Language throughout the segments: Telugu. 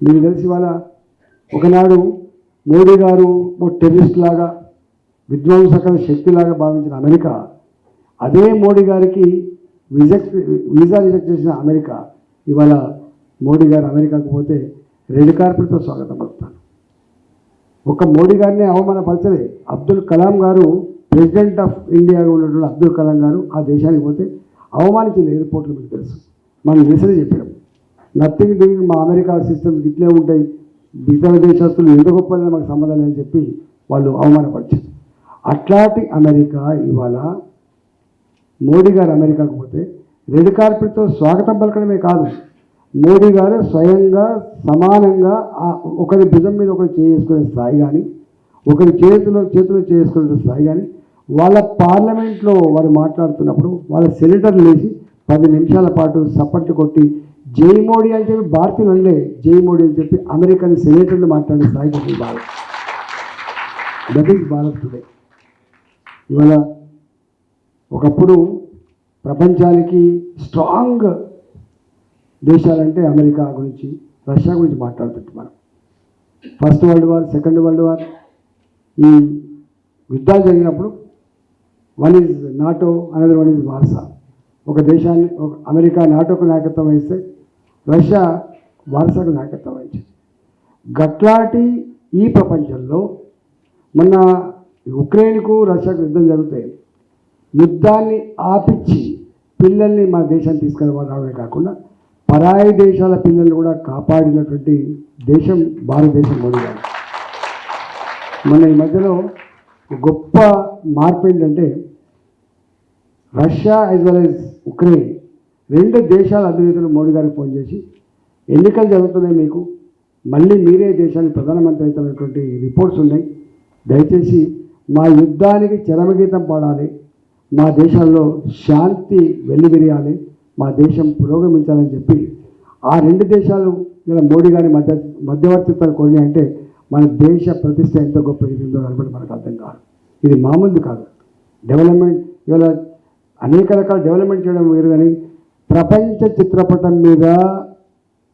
మీకు తెలిసి ఇవాళ ఒకనాడు మోడీ గారు ఓ టెర్రిస్ట్ లాగా విధ్వంసకర శక్తిలాగా భావించిన అమెరికా అదే మోడీ గారికి విజెక్ట్ వీసా రిజెక్ట్ చేసిన అమెరికా ఇవాళ మోడీ గారు అమెరికాకు పోతే రెడ్ కార్పెట్తో స్వాగతం పలుకుతాను ఒక మోడీ గారిని అవమానపరచలే అబ్దుల్ కలాం గారు ప్రెసిడెంట్ ఆఫ్ ఇండియాగా ఉన్నటువంటి అబ్దుల్ కలాం గారు ఆ దేశానికి పోతే అవమానించింది ఎయిర్పోర్ట్లో మీకు తెలుసు. మనం నిరసన చెప్పాం నథింగ్ డూయింగ్ మా అమెరికా సిస్టమ్స్ ఇట్లే ఉంటాయి. ఇతర దేశస్తులు ఎంత గొప్పదైనా మాకు సంబంధం లేదని చెప్పి వాళ్ళు అవమానపరిచారు. అట్లాంటి అమెరికా ఇవాళ మోడీ గారు అమెరికాకు పోతే రెడ్ కార్పెట్తో స్వాగతం పలకడమే కాదు. మోడీ గారు స్వయంగా సమానంగా ఒకరి భుజం మీద ఒకరు చేసుకునే స్థాయి కానీ ఒకరి చేతిలో చేతిలో చేసుకునే స్థాయి కానీ వాళ్ళ పార్లమెంట్లో వారు మాట్లాడుతున్నప్పుడు వాళ్ళ సెనేటర్ లేచి పది నిమిషాల పాటు సప్పట్లు కొట్టి జై మోడీ అని చెప్పి భారతీయులు అనలే. జై మోడీ అని చెప్పి అమెరికన్ సెనేటర్లు మాట్లాడే స్థాయికి వచ్చింది Bharat. That is Bharat today ఇవాళ ఒకప్పుడు ప్రపంచానికి స్ట్రాంగ్ దేశాలంటే అమెరికా గురించి రష్యా గురించి మాట్లాడుతుంటాం మనం. First world war second world war ఈ యుద్ధాలు జరిగినప్పుడు one is NATO another one is Warsaw ఒక దేశాన్ని ఒక అమెరికా నాటోకు నాయకత్వం వహిస్తే రష్యా వార్సాకు నాయకత్వం వహించింది. గట్లాంటి ఈ ప్రపంచంలో మొన్న ఉక్రెయిన్కు రష్యాకు యుద్ధం జరుగుతాయి యుద్ధాన్ని ఆపిచ్చి పిల్లల్ని మన దేశాన్ని తీసుకుని రావడమే కాకుండా పరాయి దేశాల పిల్లల్ని కూడా కాపాడినటువంటి దేశం భారతదేశం మోడీ గారు మన ఈ మధ్యలో గొప్ప మార్పు ఏంటంటే Russia as well as Ukraine రెండు దేశాల అధినేతలు మోడీ గారికి ఫోన్ చేసి ఎన్నికలు జరుగుతున్నాయి మీకు. మళ్ళీ మీరే దేశానికి ప్రధానమంత్రి అవుతున్నటువంటి రిపోర్ట్స్ ఉన్నాయి. దయచేసి మా యుద్ధానికి చరమగీతం పాడాలి. మా దేశాల్లో శాంతి వెల్లివిరియాలి. మా దేశం పురోగమించాలని చెప్పి ఆ రెండు దేశాలు ఇలా మోడీ గారి మధ్య మధ్యవర్తిత్వాలు కొన్ని అంటే మన దేశ ప్రతిష్ట ఎంత గొప్ప ఉందో అనుకుంటే మనకు అర్థం కాదు. ఇది మామూలు కాదు. డెవలప్మెంట్ ఇవాళ అనేక రకాల డెవలప్మెంట్ చేయడం వేరు కానీ ప్రపంచ చిత్రపటం మీద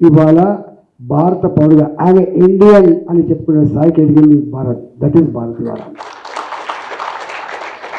ఇవాళ భారత పౌరుగా ఆమె ఇండియన్ అని చెప్పుకునే స్థాయికి ఎదిగింది భారత్. దట్ ఈస్ భారత్ ద్వారా